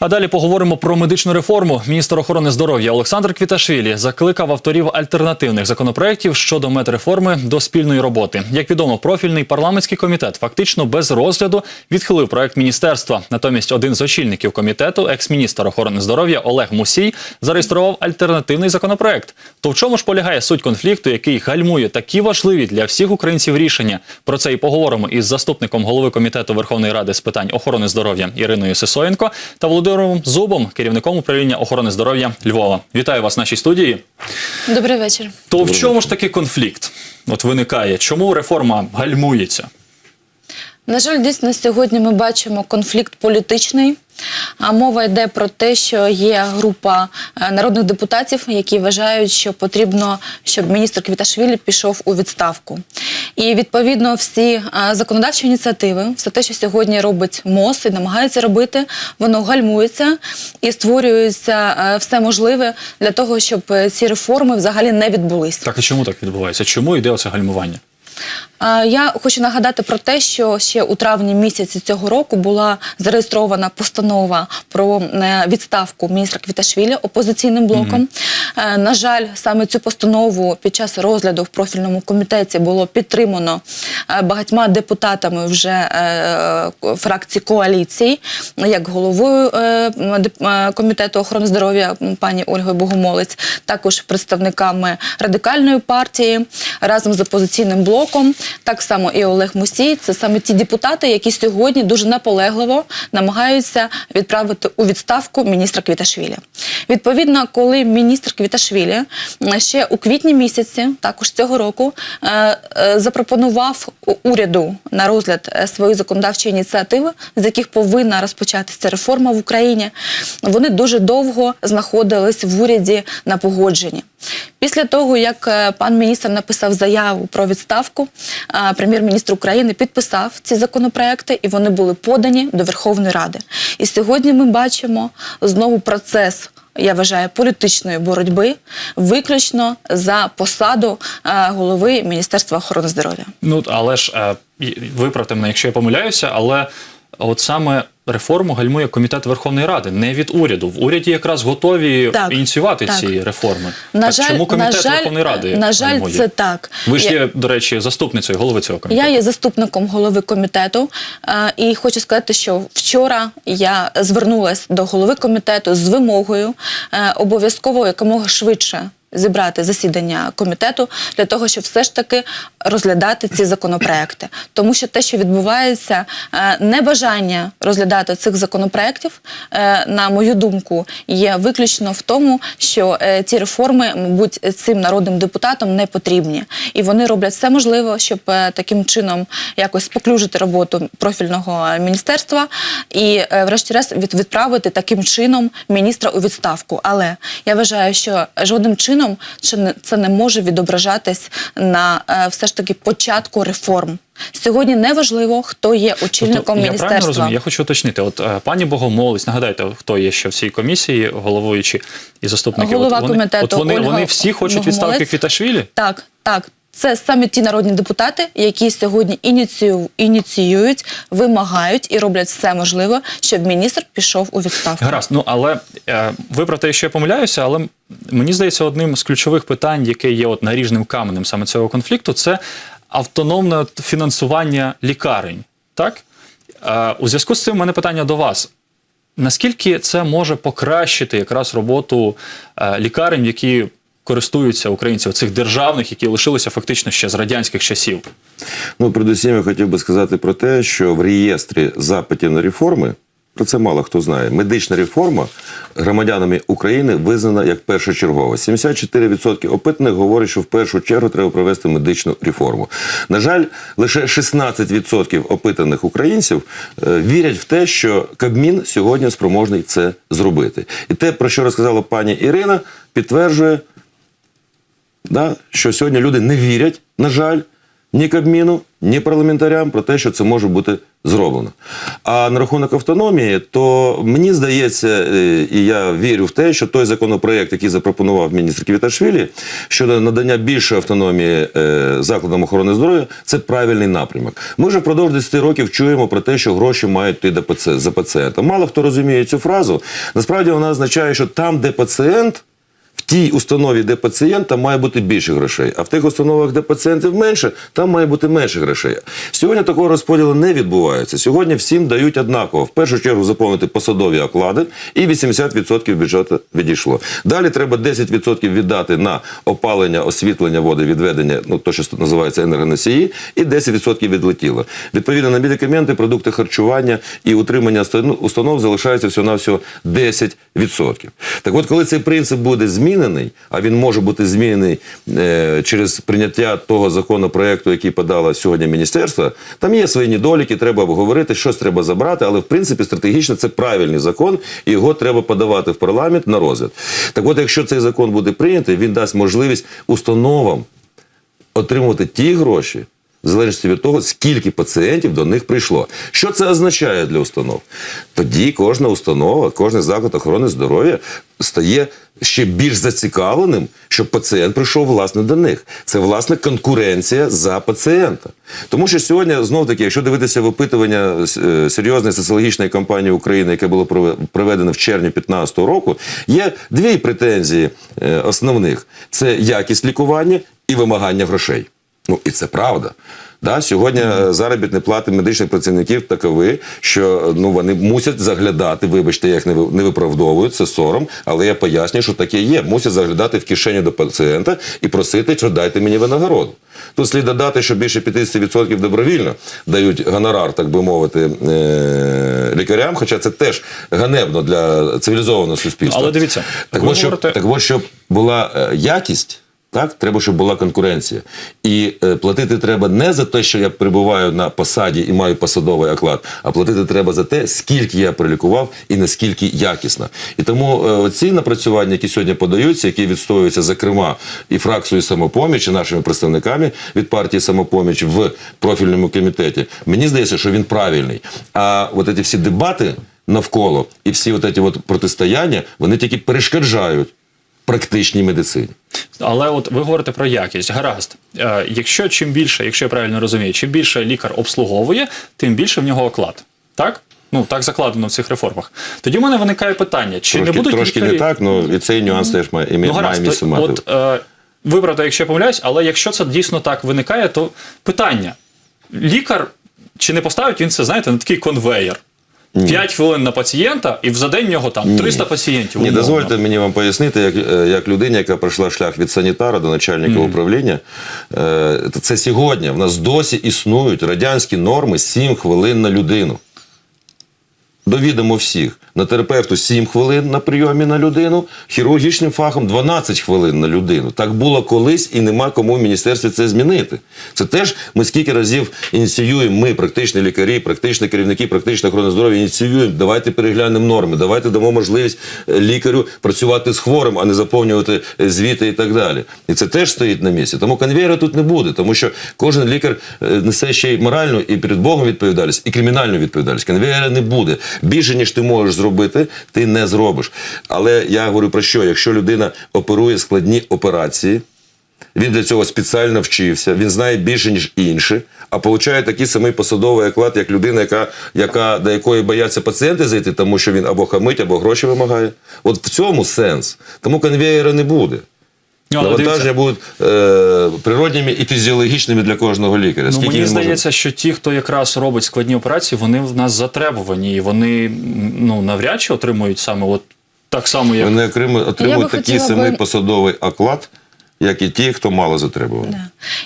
А далі поговоримо про медичну реформу. Міністр охорони здоров'я Олександр Квіташвілі закликав авторів альтернативних законопроєктів щодо медреформи до спільної роботи. Як відомо, профільний парламентський комітет фактично без розгляду відхилив проект міністерства. Натомість один з очільників комітету, екс-міністр охорони здоров'я Олег Мусій, зареєстрував альтернативний законопроект. То в чому ж полягає суть конфлікту, який гальмує такі важливі для всіх українців рішення? Про це і поговоримо із заступником голови комітету Верховної Ради з питань охорони здоров'я Іриною Сисоєнко та Володимиром Зубом, керівником управління охорони здоров'я Львова. Вітаю вас в нашій студії. Добрий вечір. То в чому ж такий конфлікт? От виникає, чому реформа гальмується? На жаль, дійсно сьогодні ми бачимо конфлікт політичний. А мова йде про те, що є група е, народних депутатів, які вважають, що потрібно, щоб міністр Квіташвілі пішов у відставку. І відповідно всі е, законодавчі ініціативи, все те, що сьогодні робить МОЗ і намагається робити, воно гальмується і створюється е, все можливе для того, щоб ці реформи взагалі не відбулись. Так і чому так відбувається? Чому йде оце гальмування? Я хочу нагадати про те, що ще у травні місяці цього року була зареєстрована постанова про е, відставку міністра Квіташвілі опозиційним блоком. Е, На жаль, саме цю постанову під час розгляду в профільному комітеті було підтримано е, багатьма депутатами вже фракції коаліції, як головою комітету охорони здоров'я пані Ольгою Богомолець, також представниками радикальної партії разом з опозиційним блоком. Так само і Олег Мусій. Це саме ті депутати, які сьогодні дуже наполегливо намагаються відправити у відставку міністра Квіташвілі. Відповідно, коли міністр Квіташвілі ще у квітні місяці, також цього року, е, е, запропонував уряду на розгляд е, свої законодавчі ініціативи, з яких повинна розпочатися реформа в Україні, вони дуже довго знаходились в уряді на погодженні. Після того, як е, пан міністр написав заяву про відставку, е, прем'єр-міністр України підписав ці законопроекти, і вони були подані до Верховної Ради. І сьогодні ми бачимо знову процес. Я вважаю політичної боротьби виключно за посаду е, голови Міністерства охорони здоров'я. Ну але ж е, виправте мене, якщо я помиляюся, але от саме реформу гальмує комітет Верховної Ради, не від уряду. В уряді якраз готові Так, ініціювати так. ці реформи. На так жаль, чому комітет на жаль, Верховної Ради? на жаль, гальмує? це так. Ви ж Я- є, до речі, заступницею голови цього комітету. Я є заступником голови комітету і хочу сказати, що вчора я звернулася до голови комітету з вимогою е, обов'язково якомога швидше. Зібрати засідання комітету для того, щоб все ж таки розглядати ці законопроекти, тому що те, що відбувається, е, небажання розглядати цих законопроектів, е, на мою думку, є виключно в тому, що е, ці реформи, мабуть, цим народним депутатам не потрібні, і вони роблять все можливе, щоб таким чином якось споклюжити роботу профільного міністерства і, врешті-решт, відправити таким чином міністра у відставку. Але я вважаю, що жодним чином не, це не може відображатись на е, все ж таки початку реформ. Сьогодні не важливо, хто є очільником Тобто, я правильно міністерства. розумію? Я хочу уточнити. От е, пані Богомолець, нагадайте, хто є ще в цій комісії, головуючі і заступники. Голова от вони, комітету от вони, Ольга вони всі хочуть Богомолець. відставки Квіташвілі? Так, так. Це саме ті народні депутати, які сьогодні ініцію, ініціюють, вимагають і роблять все можливе, щоб міністр пішов у відставку. Гаразд, ну але е, виправте, якщо я помиляюся, але мені здається, одним з ключових питань, яке є от наріжним каменем саме цього конфлікту, це автономне фінансування лікарень. Так? У зв'язку з цим у мене питання до вас. Наскільки це може покращити якраз роботу лікарень, які користуються українці, цих державних, які лишилися фактично ще з радянських часів? Ну, передусім, я хотів би сказати про те, що в реєстрі запитів на реформи, про це мало хто знає, медична реформа громадянами України визнана як першочергова. 74% опитаних говорять, що в першу чергу треба провести медичну реформу. На жаль, лише 16% опитаних українців е, вірять в те, що Кабмін сьогодні спроможний це зробити. І те, про що розказала пані Ірина, підтверджує да, що сьогодні люди не вірять, на жаль, ні Кабміну, ні парламентарям про те, що це може бути зроблено. А на рахунок автономії, то мені здається, е, і я вірю в те, що той законопроект, який запропонував міністр Квіташвілі щодо надання більшої автономії е, закладам охорони здоров'я, це правильний напрямок. Ми вже впродовж 10 років чуємо про те, що гроші мають йти до пацієнта. Мало хто розуміє цю фразу. Насправді вона означає, що там, де пацієнт. Тій установі, де пацієнт, там має бути більше грошей. А в тих установах, де пацієнтів менше, там має бути менше грошей. Сьогодні такого розподілу не відбувається. Сьогодні всім дають однаково. В першу чергу заповнити посадові оклади, і 80% бюджету відійшло. Далі треба 10% віддати на опалення, освітлення, водовідведення, ну то, що називається енергоносії, і 10% відлетіло. Відповідно на медикаменти, продукти харчування і утримання установ залишається всього навсього 10%. Так от, коли цей принцип буде змінений, а він може бути змінений е, через прийняття того законопроекту, який подало сьогодні міністерство, там є свої недоліки, треба обговорити, щось треба забрати, але в принципі стратегічно це правильний закон, і його треба подавати в парламент на розгляд. Так от, якщо цей закон буде прийнятий, він дасть можливість установам отримувати ті гроші. Залежності від того, скільки пацієнтів до них прийшло. Що це означає для установ? Тоді кожна установа, кожен заклад охорони здоров'я стає ще більш зацікавленим, щоб пацієнт прийшов власне до них. Це власне конкуренція за пацієнта. Тому що сьогодні знов таки, якщо дивитися в опитування е, серйозної соціологічної кампанії України, яке було прове- проведено в червні 2015 року, є дві претензії е, основних: це якість лікування і вимагання грошей. Ну і це правда. Да, сьогодні е, заробітні плати медичних працівників такові, що ну вони мусять заглядати. Вибачте, я їх не не виправдовую, це сором, але я пояснюю, що таке є. Мусять заглядати в кишеню до пацієнта і просити, що дайте мені винагороду. Тут слід додати, що більше 50% добровільно дають гонорар, так би мовити, е- лікарям, хоча це теж ганебно для цивілізованого суспільства. Але дивіться, так ви щоб, говорите- так от, щоб була е, якість. Так, треба, щоб була конкуренція. І е, платити треба не за те, що я перебуваю на посаді і маю посадовий оклад, а платити треба за те, скільки я пролікував і наскільки якісно. І тому е, ці напрацювання, які сьогодні подаються, які відстоюються, зокрема, і фракцією самопоміч, і нашими представниками від партії самопоміч в профільному комітеті, мені здається, що він правильний. А от ці всі дебати навколо і всі от ці от протистояння, вони тільки перешкоджають практичній медицині. Але от ви говорите про якість. Гаразд. Е, якщо чим більше, якщо я правильно розумію, чим більше лікар обслуговує, тим більше в нього оклад. Так? Ну так закладено в цих реформах. Тоді в мене виникає питання: чи Трошки, не будуть трошки лікарі... не так, ну і цей нюанс теж має, має Ну, гаразд, місце мати. от е, виправте, якщо я помиляюсь, але якщо це дійсно так виникає, то питання: лікар чи не поставить він це, знаєте, на такий конвейер? 5 хвилин на пацієнта, і за день в нього там 300 пацієнтів. Ні, умовно. дозвольте мені вам пояснити, як, е, як людині, яка пройшла шлях від санітара до начальника управління. Е, Це сьогодні в нас досі існують радянські норми 7 хвилин на людину. Довідомо всіх. На терапевту 7 хвилин на прийомі на людину, хірургічним фахом 12 хвилин на людину. Так було колись і нема кому в міністерстві це змінити. Це теж ми скільки разів ініціюємо, ми, практичні лікарі, практичні керівники, практична охорона здоров'я, ініціюємо. Давайте переглянемо норми, давайте дамо можливість е, лікарю працювати з хворим, а не заповнювати е, звіти і так далі. І це теж стоїть на місці. Тому конвейера тут не буде, тому що кожен лікар е, несе ще й моральну і перед Богом відповідальність, і кримінальну відповідальність. Конвейера не буде. Більше ніж ти можеш зробити, ти не зробиш. Але я говорю про що? Якщо людина оперує складні операції. Він для цього спеціально вчився, він знає більше, ніж інші, а получає такий самий посадовий оклад, як людина, яка, яка, до якої бояться пацієнти зайти, тому що він або хамить, або гроші вимагає. От в цьому сенс. Тому конвеєра не буде. Ну, але Навантаження дивіться, будуть е, природніми і фізіологічними для кожного лікаря. Ну, мені здається, може- що ті, хто якраз робить складні операції, вони в нас затребувані, і вони ну, навряд чи отримують саме от так само, як Вони отримують такий самий посадовий оклад, як і ті, хто мало затребуваний.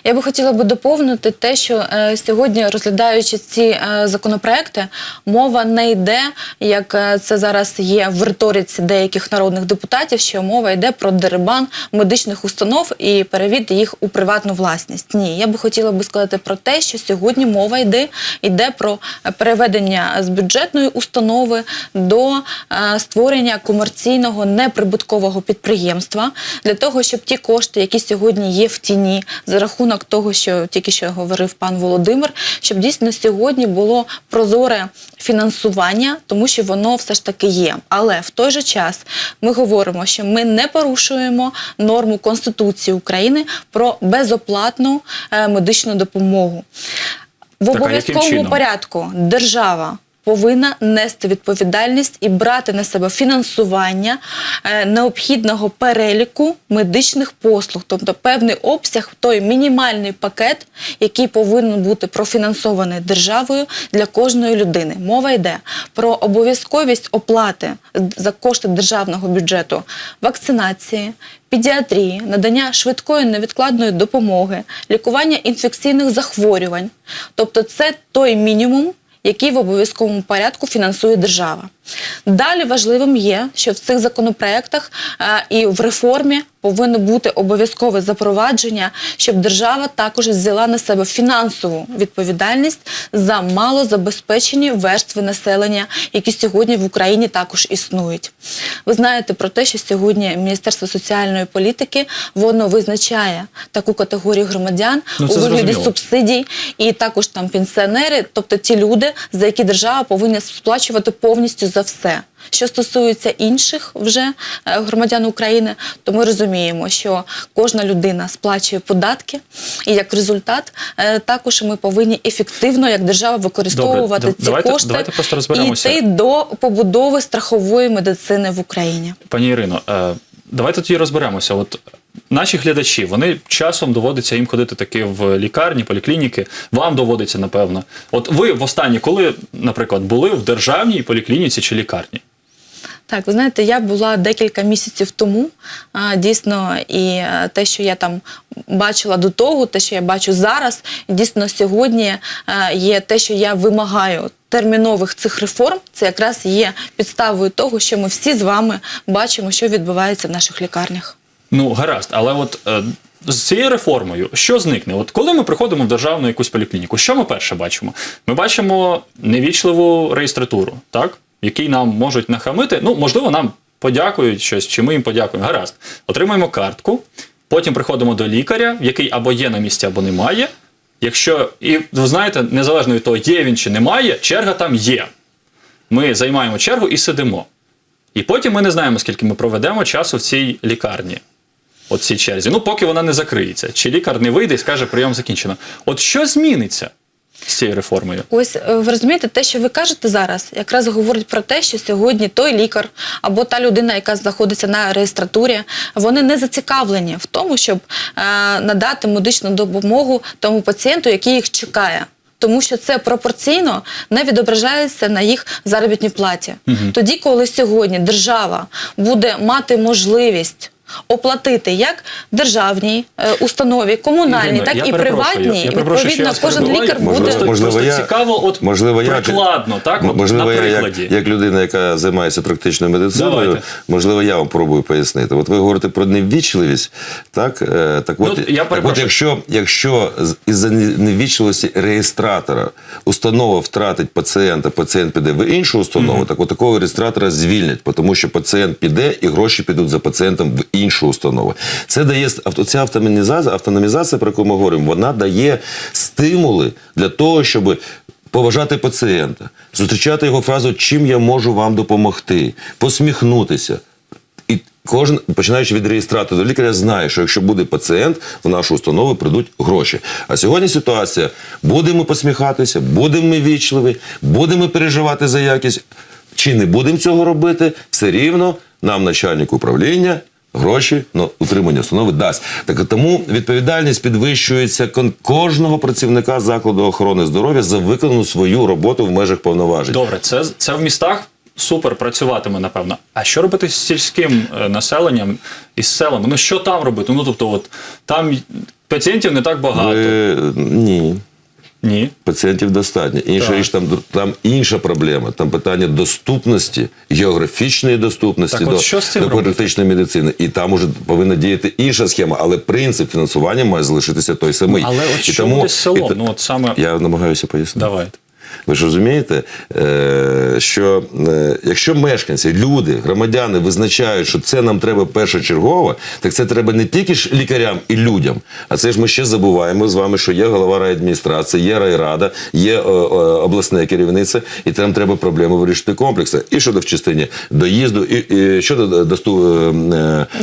Я би хотіла би доповнити те, що е, сьогодні, розглядаючи ці е, законопроекти, мова не йде, як е, це зараз є в риториці деяких народних депутатів, що мова йде про дерибан медичних установ і перевід їх у приватну власність. Ні, я би хотіла би сказати про те, що сьогодні мова йде, йде про переведення з бюджетної установи до створення комерційного неприбуткового підприємства для того, щоб ті кошти, які сьогодні є в тіні, за рахунок того, що тільки що говорив пан Володимир, щоб дійсно сьогодні було прозоре фінансування, тому що воно все ж таки є. Але в той же час ми говоримо, що ми не порушуємо норму Конституції України про безоплатну е, медичну допомогу. В обов'язковому порядку держава повинна нести відповідальність і брати на себе фінансування е, необхідного переліку медичних послуг, тобто певний обсяг, той мінімальний пакет, який повинен бути профінансований державою для кожної людини. Мова йде про обов'язковість оплати за кошти державного бюджету вакцинації, педіатрії, надання швидкої невідкладної допомоги, лікування інфекційних захворювань. Тобто, це той мінімум, який в обов'язковому порядку фінансує держава. Далі важливим є, що в цих законопроектах е, і в реформі повинно бути обов'язкове запровадження, щоб держава також взяла на себе фінансову відповідальність за малозабезпечені верстви населення, які сьогодні в Україні також існують. Ви знаєте про те, що сьогодні Міністерство соціальної політики воно визначає таку категорію громадян Ну, у вигляді зрозуміло. субсидій, і також там пенсіонери, тобто ті люди, за які держава повинна сплачувати повністю за все. Що стосується інших вже е, громадян України, то ми розуміємо, що кожна людина сплачує податки, і як результат е, також ми повинні ефективно, як держава, використовувати Добре, ці давайте- кошти давайте просто і розберемося. йти до побудови страхової медицини в Україні. Пані Ірино, е, давайте тоді розберемося. От наші глядачі, вони часом доводиться їм ходити таки в лікарні, поліклініки. Вам доводиться, напевно. От ви востаннє, коли, наприклад, були в державній поліклініці чи лікарні? Так, ви знаєте, я була декілька місяців тому. Дійсно, і е, те, що я там бачила до того, те, що я бачу зараз, дійсно сьогодні е, є те, що я вимагаю. Термінових цих реформ це якраз є підставою того, що ми всі з вами бачимо, що відбувається в наших лікарнях. Ну, гаразд, але от е, з цією реформою що зникне? От коли ми приходимо в державну якусь поліклініку, що ми перше бачимо? Ми бачимо невічливу реєстратуру, так? Який нам можуть нахамити. Ну, можливо, нам подякують щось, чи ми їм подякуємо. Гаразд. Отримуємо картку, потім приходимо до лікаря, який або є на місці, або немає. Якщо, і ви знаєте, незалежно від того, є він чи немає, черга там є. Ми займаємо чергу і сидимо. І потім ми не знаємо, скільки ми проведемо часу в цій лікарні. От цій черзі. Ну, поки вона не закриється. Чи лікар не вийде і скаже, прийом закінчено. От що зміниться з цією реформою? Ось е, ви розумієте, те, що ви кажете зараз, якраз говорить про те, що сьогодні той лікар або та людина, яка знаходиться на реєстратурі, вони не зацікавлені в тому, щоб е, надати медичну допомогу тому пацієнту, який їх чекає. Тому що це пропорційно не відображається на їх заробітній платі. Тоді, коли сьогодні держава буде мати можливість оплатити як державній е, установі, комунальній, так я і приватній, я я відповідно кожен лікар Можливо, буде Просто, можливо, просто я- цікаво, от можливо, я- прикладно, так? От, Можливо, на я як, як людина, яка займається практичною медициною, Давайте. можливо, я вам пробую пояснити. От ви говорите про невічливість, так? Е, Так Ну, от, я так от якщо, якщо із-за не- невічливості реєстратора установа втратить пацієнта, пацієнт піде в іншу установу, так от такого реєстратора звільнять, тому що пацієнт піде і гроші підуть за пацієнтом в іншу установу. Це дає ця автоматизація, автономізація, про яку ми говоримо, вона дає стимули для того, щоб поважати пацієнта, зустрічати його фразу Чим я можу вам допомогти, посміхнутися. І кожен, починаючи від реєстратора до лікаря, знає, що якщо буде пацієнт, в нашу установу прийдуть гроші. А сьогодні ситуація: будемо посміхатися, будемо вічливі, будемо переживати за якість. Чи не будемо цього робити, все рівно нам начальник управління. Гроші на утримання установи дасть. Так тому відповідальність підвищується кожного працівника закладу охорони здоров'я за виконану свою роботу в межах повноважень. Добре, це, це в містах супер працюватиме, напевно. А що робити з сільським е, населенням із селами? Ну що там робити? Ну тобто, от там пацієнтів не так багато. Ви, ні. Ні. Пацієнтів достатньо. Інша Так. річ, там, там інша проблема. Там питання доступності, географічної доступності Так до, до політичної медицини. І там уже повинна діяти інша схема, але принцип фінансування має залишитися той самий. Але от І що тому- буде з селом? і Ну от саме Я намагаюся пояснити. давайте. Ви ж розумієте, е, що е, якщо мешканці, люди, громадяни визначають, що це нам треба першочергово, так це треба не тільки ж лікарям і людям, а це ж ми ще забуваємо з вами, що є голова райадміністрації, є райрада, є е, обласне керівництво, і там треба проблеми вирішити комплексу. І щодо в частині доїзду, і, і щодо досту,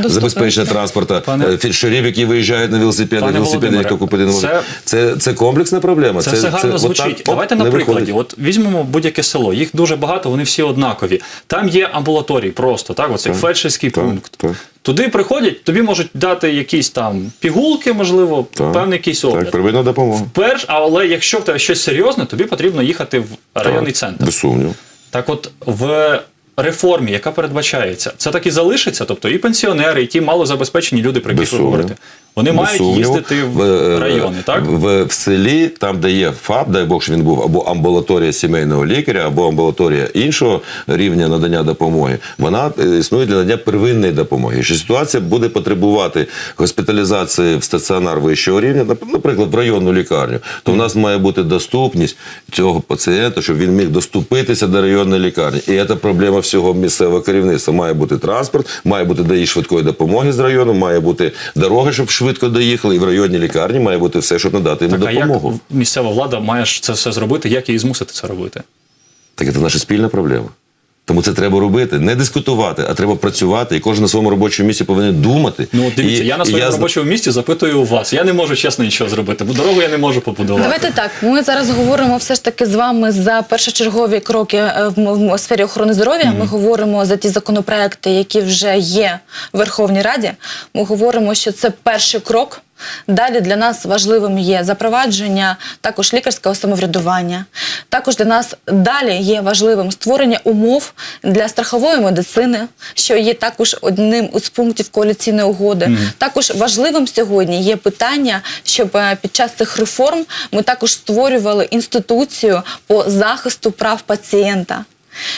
забезпечення транспорту, Пане- фельдшерів, які виїжджають на велосипедах, велосипеди ніхто купити не може. це- Це, це, комплексна проблема. Це, все гарно отак, звучить. оп, Давайте не на прикладі. От візьмемо будь-яке село. Їх дуже багато, вони всі однакові. Там є амбулаторії просто, так? Оцей Так, фельдшерський так, пункт. так. Туди приходять, тобі можуть дати якісь там пігулки, можливо, Так, певний якийсь Так, первинна допомога. Перш, але якщо в тебе щось серйозне, тобі потрібно їхати в районний Так, центр. Без сумніву. Так от в реформі, яка передбачається, це так і залишиться. Тобто і пенсіонери, і ті малозабезпечені люди, про яких ви говорите, вони Без мають сумніву. їздити в е, райони, так? В, в селі, там, де є ФАП, дай Бог, що він був, або амбулаторія сімейного лікаря, або амбулаторія іншого рівня надання допомоги, вона е, існує для надання первинної допомоги. Якщо ситуація буде потребувати госпіталізації в стаціонар вищого рівня, наприклад, в районну лікарню, то в нас має бути доступність цього пацієнта, щоб він міг доступитися до районної лікарні. І це проблема всього місцевого керівництва. Має бути транспорт, має бути ДАІ швидкої допомоги з району, має бути дороги, щоб швидко доїхали, і в районній лікарні має бути все, щоб надати йому Так, а як допомогу. місцева влада має це все зробити, як її змусити це робити? Так це наша спільна проблема. Тому це треба робити, не дискутувати, а треба працювати. І кожен на своєму робочому місці повинен думати. Ну, от дивіться, І- я на своєму зна- робочому місці запитую у вас. Я не можу чесно нічого зробити, бо дорогу я не можу побудувати. Давайте так. Ми зараз говоримо все ж таки з вами за першочергові кроки е, в, сфері охорони здоров'я. Ми говоримо за ті законопроекти, які вже є в Верховній Раді. Ми говоримо, що це перший крок. Далі для нас важливим є запровадження також лікарського самоврядування. Також для нас далі є важливим створення умов для страхової медицини, що є також одним із пунктів коаліційної угоди. Також важливим сьогодні є питання, щоб е, під час цих реформ ми також створювали інституцію по захисту прав пацієнта.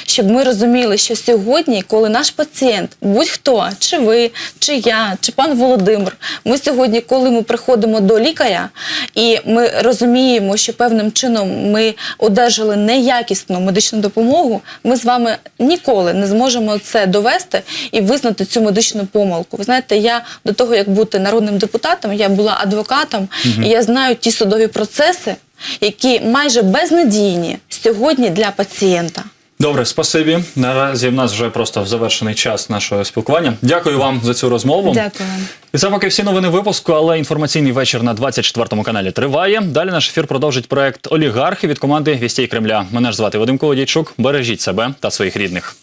Щоб ми розуміли, що сьогодні, коли наш пацієнт, будь-хто, чи ви, чи я, чи пан Володимир, ми сьогодні, коли ми приходимо до лікаря, і ми розуміємо, що певним чином ми одержали неякісну медичну допомогу, ми з вами ніколи не зможемо це довести і визнати цю медичну помилку. Ви знаєте, я до того, як бути народним депутатом, я була адвокатом, і я знаю ті судові процеси, які майже безнадійні сьогодні для пацієнта. Добре, спасибі. Наразі в нас вже просто завершений час нашого спілкування. Дякую вам за цю розмову. Дякую. І це поки всі новини випуску, але інформаційний вечір на 24 каналі триває. Далі наш ефір продовжить проект Олігархи від команди Вістій Кремля. Мене ж звати Вадим Колодійчук. Бережіть себе та своїх рідних.